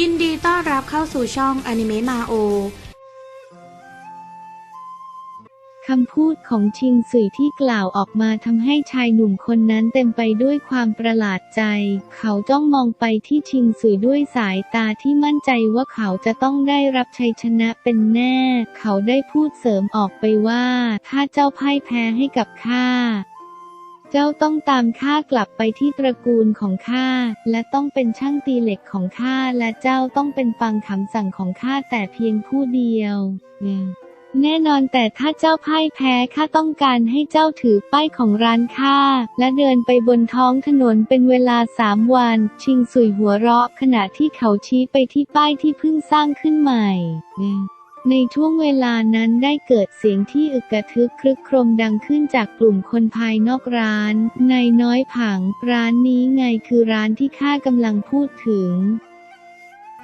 ยินดีต้อนรับเข้าสู่ช่องอนิเมะมาโอคำพูดของชิงสุยที่กล่าวออกมาทำให้ชายหนุ่มคนนั้นเต็มไปด้วยความประหลาดใจ เขาจ้องมองไปที่ชิงสุยด้วยสายตาที่มั่นใจว่าเขาจะต้องได้รับชัยชนะเป็นแน่ เขาได้พูดเสริมออกไปว่า ถ้าเจ้าพ่ายแพ้ให้กับข้า เจ้าต้องตามข้ากลับไปที่ตระกูลของข้า และต้องเป็นช่างตีเหล็กของข้า และเจ้าต้องเป็นฟังคำสั่งของข้าแต่เพียงผู้เดียว แน่นอนแต่ถ้าเจ้าพ่ายแพ้ข้าต้องการให้เจ้าถือป้ายของร้านข้า และเดินไปบนท้องถนนเป็นเวลาสามวัน ชิงสุยหัวเราะขณะที่เขาชี้ไปที่ป้ายที่เพิ่งสร้างขึ้นใหม่ ในช่วงเวลานั้นได้เกิดเสียงที่อึกกระทึกครึกโครมดังขึ้นจากกลุ่มคนภายนอกร้านในน้อยผัง ร้านนี้ไงคือร้านที่ข้ากำลังพูดถึง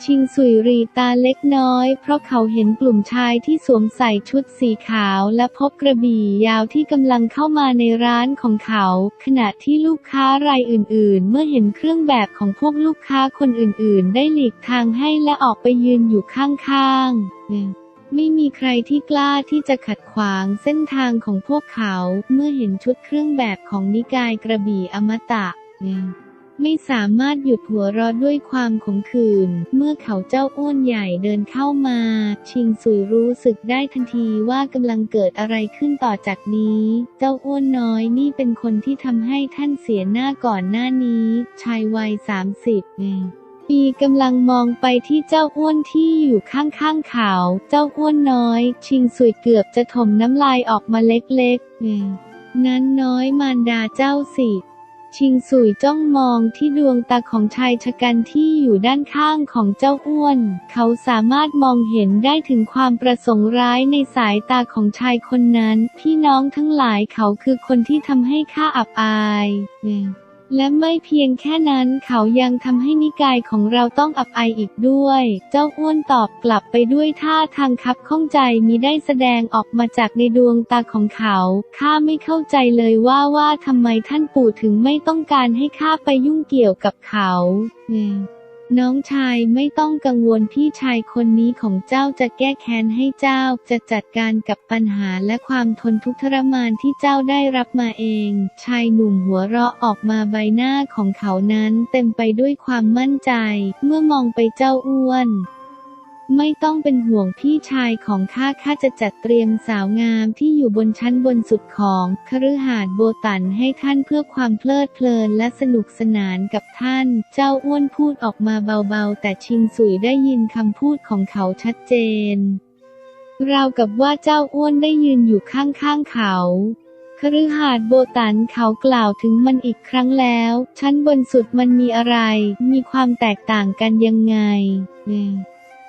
ชิงสุยรีตาเล็กน้อย เพราะเขาเห็นกลุ่มชายที่สวมใส่ชุดสีขาวและพบกระบี่ยาวที่กำลังเข้ามาในร้านของเขา ขณะที่ลูกค้ารายอื่นๆ เมื่อเห็นเครื่องแบบของพวกลูกค้าคนอื่นๆ ได้หลีกทางให้และออกไปยืนอยู่ข้างๆ ไม่มีใครที่กล้าที่จะขัดขวางเส้นทางของพวกเขา เมื่อเห็นชุดเครื่องแบบของนิกายกระบี่อมตะ ไม่สามารถหยุดหัวเราะด้วยความขมขื่นเมื่อเขาเจ้าอ้วนใหญ่เดินเข้ามา ชิงสุยรู้สึกได้ทันทีว่ากำลังเกิดอะไรขึ้นต่อจากนี้ เจ้าอ้วนน้อยนี่เป็นคนที่ทำให้ท่านเสียหน้าก่อนหน้านี้ ชายวัยสามสิบ ปีกำลังมองไปที่เจ้าอ้วนที่อยู่ข้างๆเขา เจ้าอ้วนน้อย ชิงสุยเกือบจะถมน้ำลายออกมาเล็กๆนั้นน้อยมารดาเจ้าสิชิงสุยจ้องมองที่ดวงตาของชายชะกันที่อยู่ด้านข้างของเจ้าอ้วน เขาสามารถมองเห็นได้ถึงความประสงค์ร้ายในสายตาของชายคนนั้น พี่น้องทั้งหลายเขาคือคนที่ทำให้ข้าอับอาย และไม่เพียงแค่นั้นเขายังทำให้นิกายของเราต้องอับอายอีกด้วย เจ้าอ้วนตอบกลับไปด้วยท่าทางคับข้องใจมีได้แสดงออกมาจากในดวงตาของเขา ข้าไม่เข้าใจเลยว่าว่าทำไมท่านปู่ถึงไม่ต้องการให้ข้าไปยุ่งเกี่ยวกับเขา อืม น้องชายไม่ต้องกังวลพี่ชายคนนี้ของเจ้าจะแก้แค้นให้เจ้า จะจัดการกับปัญหาและความทนทุกข์ทรมานที่เจ้าได้รับมาเอง ชายหนุ่มหัวเราะออกมาใบหน้าของเขานั้นเต็มไปด้วยความมั่นใจ เมื่อมองไปเจ้าอ้วน ไม่ต้องเป็นห่วงพี่ชายของข้าข้าจะจัดเตรียมสาวงามที่อยู่บนชั้นบนสุดของคฤหาสน์โบตันให้ท่านเพื่อความเพลิดเพลินและสนุกสนานกับท่าน เจ้าอ้วนพูดออกมาเบาๆ แต่ชิงสุยได้ยินคำพูดของเขาชัดเจน ราวกับว่าเจ้าอ้วนได้ยืนอยู่ข้างๆเขาคฤหาสน์โบตันเขากล่าวถึงมันอีกครั้งแล้ว ชั้นบนสุดมันมีอะไร มีความแตกต่างกันยังไง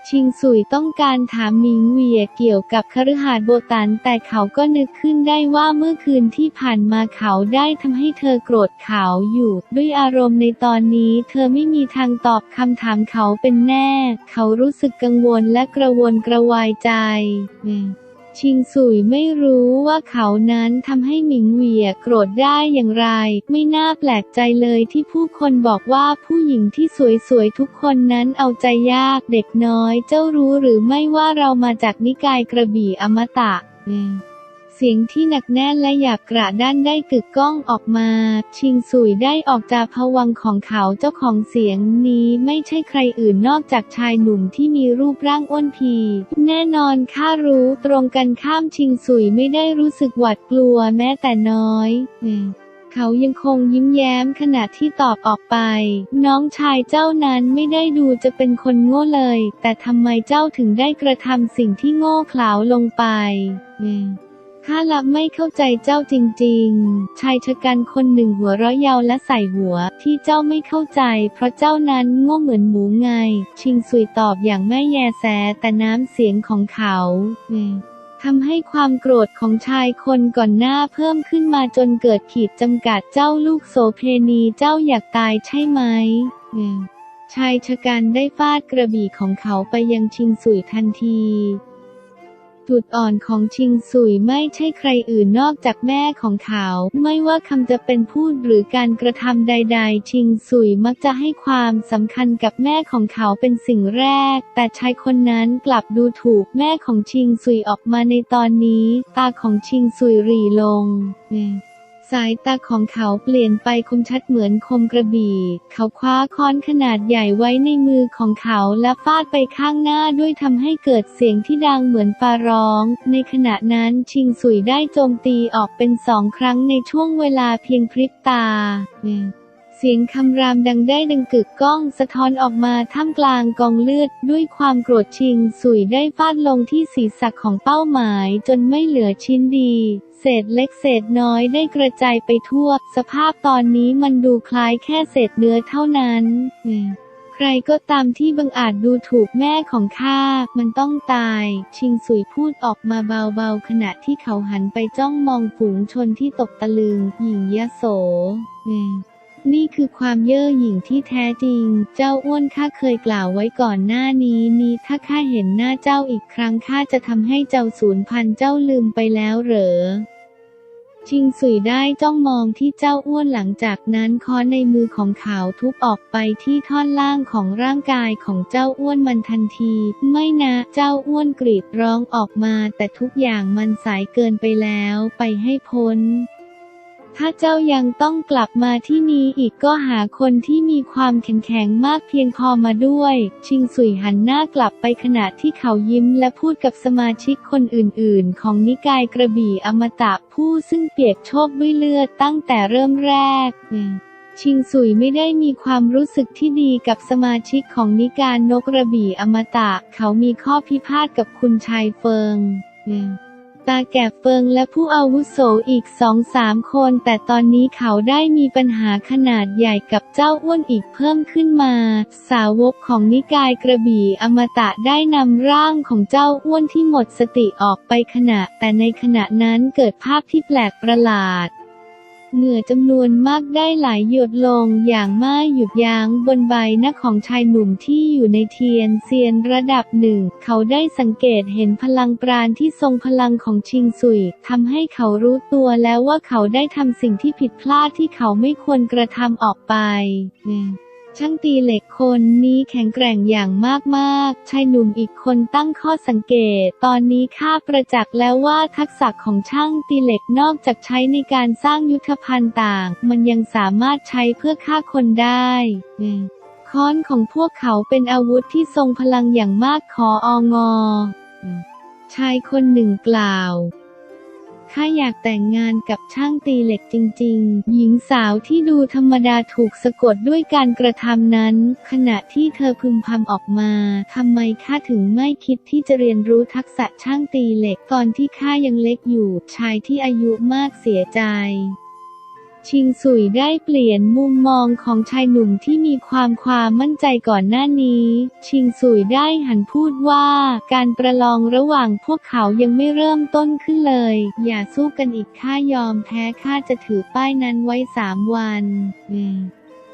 ชิงสุยต้องการถามหมิงเวียเกี่ยวกับคฤหาสน์โบตัน แต่เขาก็นึกขึ้นได้ว่าเมื่อคืนที่ผ่านมาเขาได้ทำให้เธอโกรธเขาอยู่ ด้วยอารมณ์ในตอนนี้เธอไม่มีทางตอบคำถามเขาเป็นแน่ เขารู้สึกกังวลและกระวนกระวายใจ ชิงสุยไม่รู้ว่าเขานั้นทำให้หมิงเหวียโกรธได้อย่างไร ไม่น่าแปลกใจเลยที่ผู้คนบอกว่าผู้หญิงที่สวยๆทุกคนนั้นเอาใจยากเด็กน้อยเจ้ารู้หรือไม่ว่าเรามาจากนิกายกระบี่อมตะ เสียงที่หนักแน่นและหยาบกระด้านได้กึกก้องออกมา ชิงสุยได้ออกจากภวังของเขาเจ้าของเสียงนี้ไม่ใช่ใครอื่นนอกจากชายหนุ่มที่มีรูปร่างอ้วนพี แน่นอนข้ารู้ตรงกันข้ามชิงสุยไม่ได้รู้สึกหวาดกลัวแม้แต่น้อยเขายังคงยิ้มแย้มขณะที่ตอบออกไป น้องชายเจ้านั้นไม่ได้ดูจะเป็นคนโง่เลย แต่ทำไมเจ้าถึงได้กระทำสิ่งที่โง่เขลาลงไป ข้าละไม่เข้าใจเจ้าจริงๆ ชายชะกันคนหนึ่งหัวราะเยาวและใส่หัว ที่เจ้าไม่เข้าใจ เพราะเจ้านั้นโง่เหมือนหมูไง ชิงสุยตอบอย่างไม่แยแสแต่น้ำเสียงของเขาทำให้ความโกรธของชายคนก่อนหน้าเพิ่มขึ้นมาจนเกิดขีดจำกัดเจ้าลูกโสเพณีเจ้าอยากตายใช่ไหมชายชะกันได้ฟาดกระบี่ของเขาไปยังชิงสุยทันที จุดอ่อนของชิงซุยไม่ใช่ใครอื่นนอกจากแม่ของเขา ไม่ว่าคำจะเป็นพูดหรือการกระทำใด ๆ ชิงซุยมักจะให้ความสำคัญกับแม่ของเขาเป็นสิ่งแรก แต่ชายคนนั้นกลับดูถูกแม่ของชิงซุยออกมาในตอนนี้ ตาของชิงซุยรีลง สายตาของเขาเปลี่ยนไปคมชัดเหมือนคมกระบี่ เขาคว้าค้อนขนาดใหญ่ไว้ในมือของเขาและฟาดไปข้างหน้าด้วยทำให้เกิดเสียงที่ดังเหมือนฟ้าร้อง ในขณะนั้นชิงสุยได้โจมตีออกเป็นสองครั้งในช่วงเวลาเพียงพริบตา เสียงคำรามดังได้ดังกึกก้องสะท้อนออกมาท่ามกลางกองเลือด ด้วยความโกรธชิง สุยได้ฟาดลงที่ศีรษะของเป้าหมายจนไม่เหลือชิ้นดี เศษเล็กเศษน้อยได้กระจายไปทั่ว สภาพตอนนี้มันดูคล้ายแค่เศษเนื้อเท่านั้นใครก็ตามที่บังอาจดูถูกแม่ของข้า มันต้องตาย ชิงสุยพูดออกมาเบาๆ ขณะที่เขาหันไปจ้องมองฝูงชนที่ตกตะลึง หญิงยะโสอืม นี่คือความเย่อหยิ่งที่แท้จริง เจ้าอ้วนข้าเคยกล่าวไว้ก่อนหน้านี้นี้ถ้าข้าเห็นหน้าเจ้าอีกครั้งข้าจะทำให้เจ้าสูญพันธุ์เจ้าลืมไปแล้วเหรอชิงสุยได้จ้องมองที่เจ้าอ้วนหลังจากนั้นค้อนในมือของเขาทุบออกไปที่ท่อนล่างของร่างกายของเจ้าอ้วนมันทันที ไม่นะ เจ้าอ้วนกรีดร้องออกมา แต่ทุกอย่างมันสายเกินไปแล้ว ไปให้พ้น ถ้าเจ้ายังต้องกลับมาที่นี้อีกก็หาคนที่มีความแข็งแข็งมากเพียงพอมาด้วย ชิงสุยหันหน้ากลับไปขณะที่เขายิ้มและพูดกับสมาชิกคนอื่นๆ ของนิกายกระบี่อมตะผู้ซึ่งเปียกโชกด้วยเลือดตั้งแต่เริ่มแรกชิงสุยไม่ได้มีความรู้สึกที่ดีกับสมาชิกของนิกายนกกระบี่อมตะ เขามีข้อพิพาทกับคุณชายเฟิง ตาแก่เฟิงและผู้อาวุโสอีกสองสามคน แต่ตอนนี้เขาได้มีปัญหาขนาดใหญ่กับเจ้าอ้วนอีกเพิ่มขึ้นมา สาวกของนิกายกระบี่อมตะได้นำร่างของเจ้าอ้วนที่หมดสติออกไปขณะ แต่ในขณะนั้นเกิดภาพที่แปลกประหลาด เหงื่อจำนวนมากได้ไหลหยดลงอย่างไม่หยุดยั้งบนใบหน้าของชายหนุ่มที่อยู่ในเทียนเซียนระดับหนึ่ง เขาได้สังเกตเห็นพลังปราณที่ทรงพลังของชิงซุยทำให้เขารู้ตัวแล้วว่าเขาได้ทำสิ่งที่ผิดพลาดที่เขาไม่ควรกระทำออกไป ช่างตีเหล็กคนนี้แข็งแกร่งอย่างมากๆ ชายหนุ่มอีกคนตั้งข้อสังเกต ตอนนี้ข้าประจักษ์แล้วว่าทักษะของช่างตีเหล็กนอกจากใช้ในการสร้างยุทธภัณฑ์ต่าง มันยังสามารถใช้เพื่อฆ่าคนได้ค้อนของพวกเขาเป็นอาวุธที่ทรงพลังอย่างมากขอองอชายคนหนึ่งกล่าว ข้าอยากแต่งงานกับช่างตีเหล็กจริง ๆ หญิงสาวที่ดูธรรมดาถูกสะกดด้วยการกระทำนั้น ขณะที่เธอพึมพำออกมาทำไมข้าถึงไม่คิดที่จะเรียนรู้ทักษะช่างตีเหล็กตอนที่ข้ายังเล็กอยู่ ชายที่อายุมากเสียใจ ชิงสุยได้เปลี่ยนมุมมองของชายหนุ่มที่มีความความมั่นใจก่อนหน้านี้ ชิงสุยได้หันพูดว่า การประลองระหว่างพวกเขายังไม่เริ่มต้นขึ้นเลย อย่าสู้กันอีกข้ายอมแพ้ข้าจะถือป้ายนั้นไว้สามวัน อืม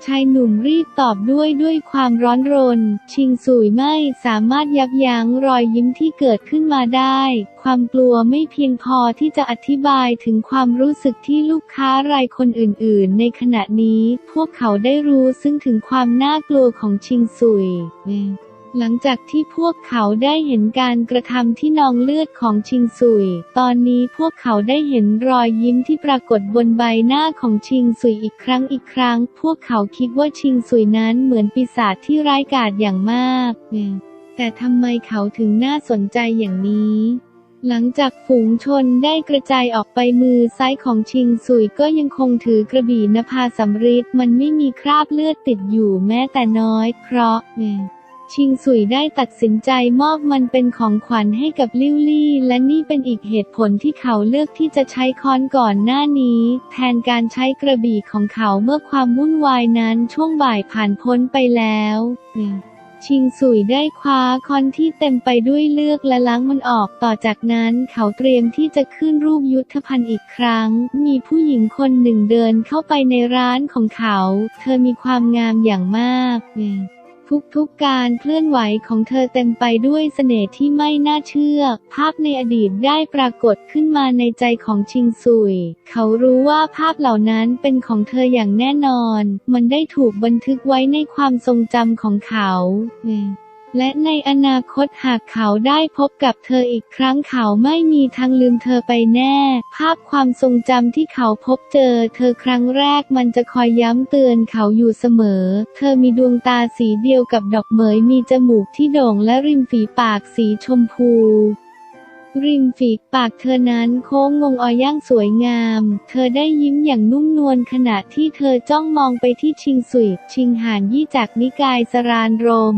ชายหนุ่มรีบตอบด้วยด้วยความร้อนรน ชิงสุยไม่สามารถยับยั้งรอยยิ้มที่เกิดขึ้นมาได้ ความกลัวไม่เพียงพอที่จะอธิบายถึงความรู้สึกที่ลูกค้ารายคนอื่นๆ ในขณะนี้ พวกเขาได้รู้ซึ่งถึงความน่ากลัวของชิงสุย หลังจากที่พวกเขาได้เห็นการกระทำที่นองเลือดของชิงซุย ตอนนี้พวกเขาได้เห็นรอยยิ้มที่ปรากฏบนใบหน้าของชิงซุยอีกครั้งอีกครั้ง พวกเขาคิดว่าชิงซุยนั้นเหมือนปีศาจที่ร้ายกาจอย่างมาก แต่ทำไมเขาถึงน่าสนใจอย่างนี้ หลังจากฝูงชนได้กระจายออกไปมือซ้ายของชิงซุยก็ยังคงถือกระบี่นภาสำริดมันไม่มีคราบเลือดติดอยู่แม้แต่น้อย เพราะ ชิงสุยได้ตัดสินใจมอบมันเป็นของขวัญให้กับลิวลี่ และนี่เป็นอีกเหตุผลที่เขาเลือกที่จะใช้ค้อนก่อนหน้านี้ แทนการใช้กระบี่ของเขาเมื่อความวุ่นวายนั้นช่วงบ่ายผ่านพ้นไปแล้วชิงสุยได้คว้าคอนที่เต็มไปด้วยเลือกและล้างมันออก ต่อจากนั้นเขาเตรียมที่จะขึ้นรูปยุทธภัณฑ์อีกครั้ง มีผู้หญิงคนหนึ่งเดินเข้าไปในร้านของเขา เธอมีความงามอย่างมาก ทุกๆการเคลื่อนไหวของเธอเต็มไปด้วยเสน่ห์ที่ไม่น่าเชื่อ ภาพในอดีตได้ปรากฏขึ้นมาในใจของชิงซุย เขารู้ว่าภาพเหล่านั้นเป็นของเธออย่างแน่นอน มันได้ถูกบันทึกไว้ในความทรงจำของเขา และในอนาคตหากเขาได้พบกับเธออีกครั้งเขาไม่มีทางลืมเธอไปแน่ ภาพความทรงจำที่เขาพบเจอ เธอครั้งแรกมันจะคอยย้ำเตือนเขาอยู่เสมอ เธอมีดวงตาสีเดียวกับดอกเหมยมีจมูกที่โด่งและริมฝีปากสีชมพูริมฝีปากเธอนั้นโค้งงงอย่างสวยงาม เธอได้ยิ้มอย่างนุ่มนวลขณะที่เธอจ้องมองไปที่ชิงสุยชิงหานยี่จากนิกายสรานรม